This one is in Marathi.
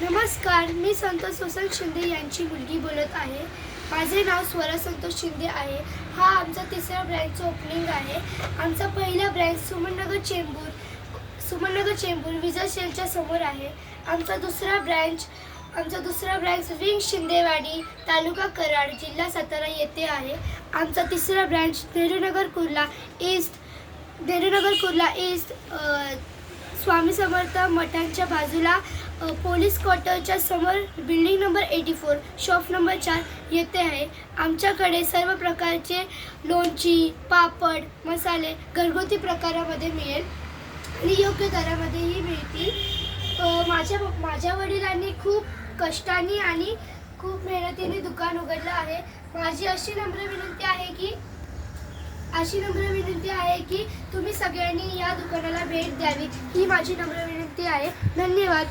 नमस्कार मी संतोष वसंत शिंदे यांची मुलगी बोलत आहे. माझे नाव स्वरा संतोष शिंदे आहे. हा आमचा तिसरा ब्रँचचं ओपनिंग आहे. आमचा पहिला ब्रँच सुमननगर चेंबूर सुमननगर चेंबूर विजय शेलच्या समोर आहे. आमचा दुसरा ब्रँच आमचा दुसरा ब्रँच विंग शिंदेवाडी तालुका कराड जिल्हा सातारा येथे आहे. आमचा तिसरा branch Nehrunagar Kurla east Nehrunagar Kurla east Swami Samarth मठांच्या बाजूला पोलीस क्वार्टरच्या समोर building number eighty four shop number चार येथे आहे. आमच्याकडे सर्व प्रकारचे लोणची पापड मसाले घरगुती प्रकारामध्ये मिळेल आणि योग्य दरामध्येही मिळतील. माझ्या माझ्या वडिलांनी खूप कष्टाने आणि खूप मेहनतीने दुकान उघडलं आहे. माझी अशी नम्र विनंती आहे की अशी नम्र विनंती आहे की तुम्ही सगळ्यांनी या दुकानाला भेट द्यावी ही माझी नम्र विनंती आहे. धन्यवाद.